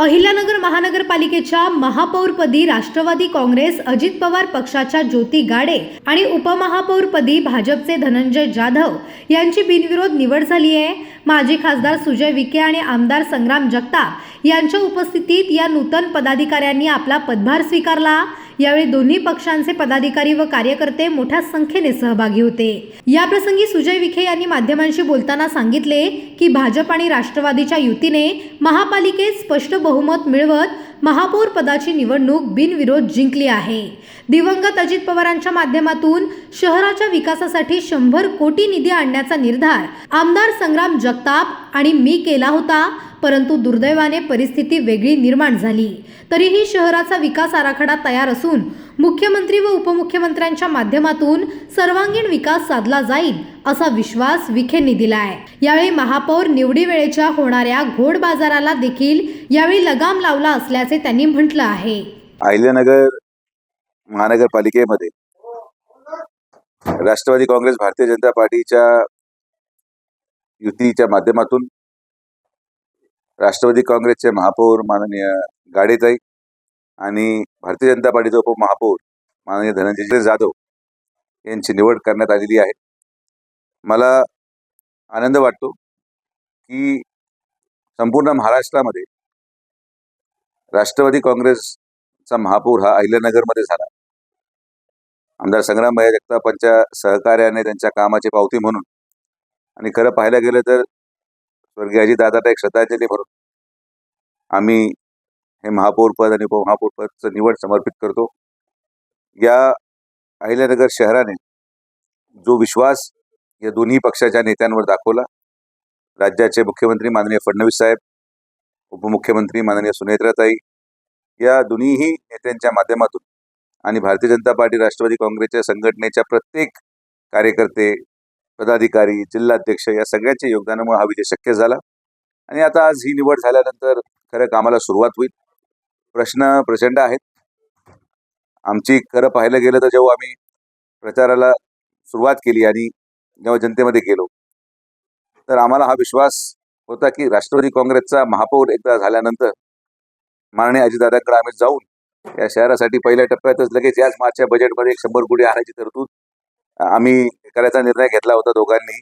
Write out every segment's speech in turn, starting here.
अहिल्यानगर महानगरपालिकेच्या महापौरपदी राष्ट्रवादी काँग्रेस अजित पवार पक्षाच्या ज्योती गाडे आणि उपमहापौरपदी भाजपचे धनंजय जाधव यांची बिनविरोध निवड झाली आहे माजी खासदार सुजय विखे आणि आमदार संग्राम जगताप यांच्या उपस्थितीत या नूतन पदाधिकाऱ्यांनी आपला पदभार स्वीकारला. यावेळी दोन्ही पक्षांचे पदाधिकारी व कार्यकर्ते मोठ्या संख्येने सहभागी होते. याप्रसंगी सुजय विखे यांनी माध्यमांशी बोलताना सांगितले की भाजप आणि राष्ट्रवादीच्या युतीने महापालिकेत स्पष्ट बहुमत मिळवत महापौर पदाची निवडणूक बिनविरोध जिंकली आहे. दिवंगत अजित पवारांच्या माध्यमातून शहराच्या विकासासाठी शंभर कोटी निधी आणण्याचा निर्धार आमदार संग्राम जगताप आणि मी केला होता परंतु दुर्दैवाने परिस्थिती वेगळी निर्माण झाली. तरीही शहराचा विकास आराखडा तयार असून मुख्यमंत्री व उपमुख्यमंत्र्यांच्या माध्यमातून सर्वांगीण विकास साधला जाईल असा विश्वास विखेंनी दिलाय. यावेळी महापौर निवडी वेळेच्या होणाऱ्या घोड बाजाराला देखील यावेळी लगाम लावला असल्याचे त्यांनी म्हटलं आहे. अहिल्यानगर महानगरपालिकेमध्ये राष्ट्रवादी काँग्रेस भारतीय जनता पार्टीच्या युतीच्या माध्यमातून. राष्ट्रवादी काँग्रेसचे महापौर माननीय गाडेताई आणि भारतीय जनता पार्टीचे उपमहापौर माननीय धनंजय जाधव यांची निवड करण्यात आलेली आहे. मला आनंद वाटतो की संपूर्ण महाराष्ट्रामध्ये राष्ट्रवादी काँग्रेसचा महापौर हा अहिल्यानगरमध्ये झाला. आमदार संग्रामभाई जगतापांच्या सहकार्याने त्यांच्या कामाची पावती म्हणून आणि खरं पाहायला गेलं तर स्वर्गीय अजितदादाला एक श्रद्धांजली म्हणून आम्ही हे महापौरपद आणि उपमहापौरपदचं निवड समर्पित करतो. या अहिल्यानगर शहराने जो विश्वास या दोन्ही पक्षाच्या नेत्यांवर दाखवला राज्याचे मुख्यमंत्री माननीय फडणवीस साहेब उपमुख्यमंत्री माननीय सुनेत्राताई या दोन्हीही नेत्यांच्या माध्यमातून आणि भारतीय जनता पार्टी राष्ट्रवादी काँग्रेसच्या संघटनेच्या प्रत्येक कार्यकर्ते पदाधिकारी जिल्हाध्यक्ष या सगळ्यांच्या योगदानामुळे हा विजय शक्य झाला. आणि आता आज ही निवड झाल्यानंतर खरं कामाला सुरुवात होईल. प्रश्न प्रचंड आहेत. आमची खरं पाहायला गेलं तर जेव्हा आम्ही प्रचाराला सुरुवात केली आणि जेव्हा जनतेमध्ये गेलो तर आम्हाला हा विश्वास होता की राष्ट्रवादी काँग्रेसचा महापौर एकदा झाल्यानंतर माननीय अजितदादाकडे आम्ही जाऊन या शहरासाठी पहिल्या टप्प्यातच लगेच याच मागच्या बजेटमध्ये एक शंभर कोटी आणायची तरतूद आम्ही करायचा निर्णय घेतला होता दोघांनी.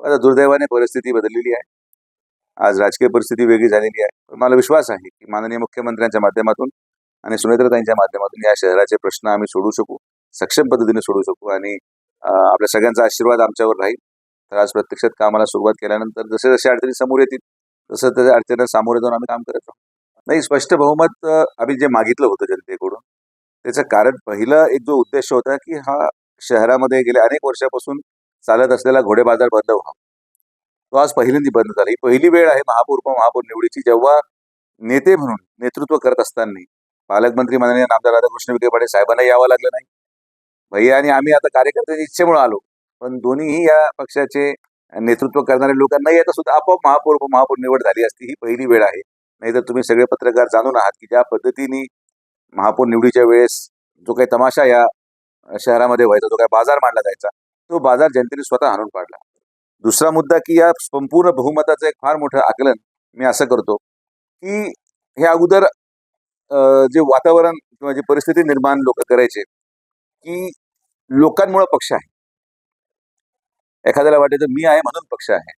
आता दुर्दैवाने परिस्थिती बदललेली आहे. आज राजकीय परिस्थिती वेगळी झालेली आहे. पण मला विश्वास आहे की माननीय मुख्यमंत्र्यांच्या माध्यमातून आणि सुनेत्रताईंच्या माध्यमातून या शहराचे प्रश्न आम्ही सोडू शकू सक्षम पद्धतीने सोडू शकू आणि आपल्या सगळ्यांचा आशीर्वाद आमच्यावर राहील. तर आज प्रत्यक्षात कामाला सुरुवात केल्यानंतर जसे जसे अडचणी समोर येतील तसं त्या अडचणी सामोरे जाऊन आम्ही काम करत आहोत नाही स्पष्ट बहुमत आम्ही जे मागितलं होतं जनतेकडून त्याचं कारण पहिलं एक जो उद्देश होता की हा शहरामध्ये गेल्या अनेक वर्षापासून चालत असलेला घोडे बाजार बंद व्हावा तो आज पहिल्यांदा बंद झाला. ही पहिली वेळ आहे महापौर महापौर निवडीची जेव्हा नेते म्हणून नेतृत्व करत असताना पालकमंत्री माननीय नामदार राधाकृष्ण विखे पाटील साहेबांना यावं लागलं नाही. भैया आणि आम्ही आता कार्यकर्त्यांच्या इच्छेमुळे आलो. पण दोन्हीही या पक्षाचे नेतृत्व करणाऱ्या लोकांना येता सुद्धा आपोआप महापौर महापौर निवड झाली असती. ही पहिली वेळ आहे. नाहीतर तुम्ही सगळे पत्रकार जाणून आहात की ज्या पद्धतीने महापौर निवडीच्या वेळेस जो काही तमाशा या शहरामध्ये व्हायचा जो काही बाजार मांडला जायचा तो बाजार जनतेने स्वतः आणून पाडला दुसरा मुद्दा की या संपूर्ण बहुमताचं एक फार मोठं आकलन मी असं करतो की हे अगोदर अं, जे वातावरण किंवा जी परिस्थिती निर्माण लोक करायचे की लोकांमुळं पक्ष आहे. एखाद्याला वाटायचं मी आहे म्हणून पक्ष आहे.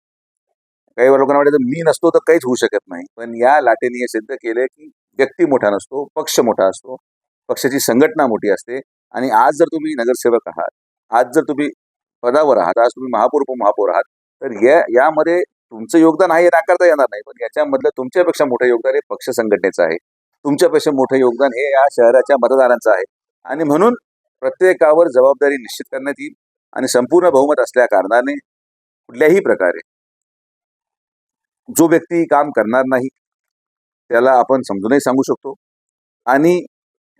काही लोकांना वाटायचं मी नसतो तर काहीच होऊ शकत नाही. पण या लाटेने हे सिद्ध केलंय की व्यक्ती मोठा नसतो पक्ष मोठा असतो. पक्षाची संघटना मोठी असते. आणि आज जर तुम्ही नगरसेवक आहात आज जर तुम्ही पदावर आहात आज तुम्ही महापौर उपमहापौर आहात तर या यामध्ये तुमचं योगदान आहे हे नाकारता येणार नाही. पण याच्यामधलं तुमच्यापेक्षा मोठं योगदान हे पक्ष संघटनेचं आहे. तुमच्यापेक्षा मोठं योगदान हे या शहराच्या मतदारांचं आहे. आणि म्हणून प्रत्येकावर जबाबदारी निश्चित करण्यात येईल आणि संपूर्ण बहुमत असल्या कारणाने कुठल्याही प्रकारे जो व्यक्ती काम करणार नाही त्याला आपण समजूनही सांगू शकतो. आणि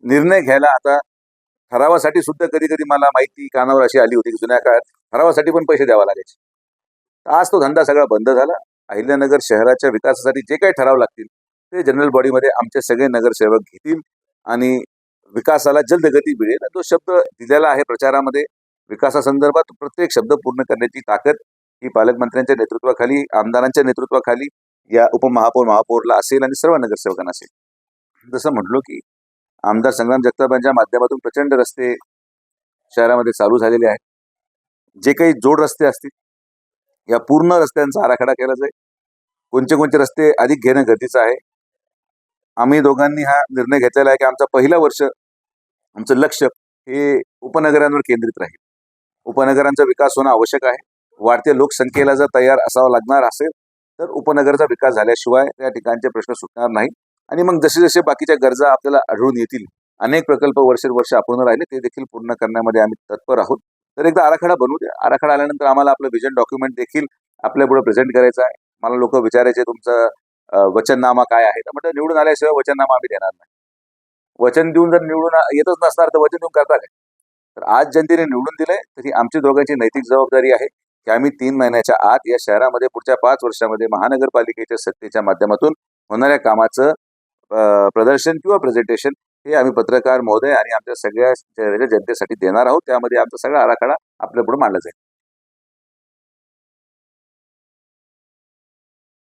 निर्णय घ्यायला आता ठरावासाठी सुद्धा कधी कधी मला माहिती कानावर अशी आली होती की जुन्या काळात ठरावासाठी पण पैसे द्यावा लागायचे. आज तो धंदा सगळा बंद झाला. अहिल्यानगर शहराच्या विकासासाठी जे काही ठराव लागतील ते जनरल बॉडीमध्ये आमचे सगळे नगरसेवक घेतील आणि विकासाला जलद गती मिळेल. तो शब्द दिलेला आहे प्रचारामध्ये. विकासासंदर्भात प्रत्येक शब्द पूर्ण करण्याची ताकद ही पालकमंत्र्यांच्या नेतृत्वाखाली आमदारांच्या नेतृत्वाखाली या उपमहापौर महापौरला असेल आणि सर्व नगरसेवकांना असेल. जसं म्हटलो की आमदार संग्राम जगतापांच्या माध्यमातून प्रचंड रस्ते शहरामध्ये चालू झालेले आहेत. जे काही जोड रस्ते असतील या पूर्ण रस्त्यांचा आराखडा केला जाईल. कोणते कोणते रस्ते अधिक घेणं गरजेचं आहे? आम्ही दोघांनी हा निर्णय घेतलेला आहे की आमचा पहिला वर्ष आमचं लक्ष हे उपनगरांवर केंद्रित राहील. उपनगरांचा विकास होणं आवश्यक आहे. वाढत्या लोकसंख्येला जर तयार असावं लागणार असेल तर उपनगरचा विकास झाल्याशिवाय त्या ठिकाणचे प्रश्न सुटणार नाही आणि मग जसे जसे बाकीच्या गरजा आपल्याला आढळून येतील अनेक प्रकल्प वर्षानुवर्ष अपूर्ण राहिले ते देखील पूर्ण करण्यामध्ये आम्ही तत्पर आहोत. तर एकदा आराखडा बनवू द्या. आराखडा आल्यानंतर आम्हाला आपलं विजन डॉक्युमेंट देखील आपल्यापुढे प्रेझेंट करायचं आहे. मला लोक विचारायचे तुमचं वचननामा काय आहे? तर म्हटलं निवडून आल्याशिवाय वचननामा आम्ही देणार नाही. वचन देऊन जर निवडून येतच नसणार तर वचन देऊन करता काय? तर आज जनतेने निवडून दिलंय तर ही आमची दोघांची नैतिक जबाबदारी आहे की आम्ही तीन महिन्याच्या आत या शहरामध्ये पुढच्या पाच वर्षामध्ये महानगरपालिकेच्या सत्तेच्या माध्यमातून होणाऱ्या कामाचं प्रदर्शन किंवा प्रेझेंटेशन हे आम्ही पत्रकार महोदय आणि आमच्या सगळ्या जनतेसाठी देणार आहोत. त्यामध्ये आमचा सगळा आराखडा आपल्या पुढे मांडला जाईल.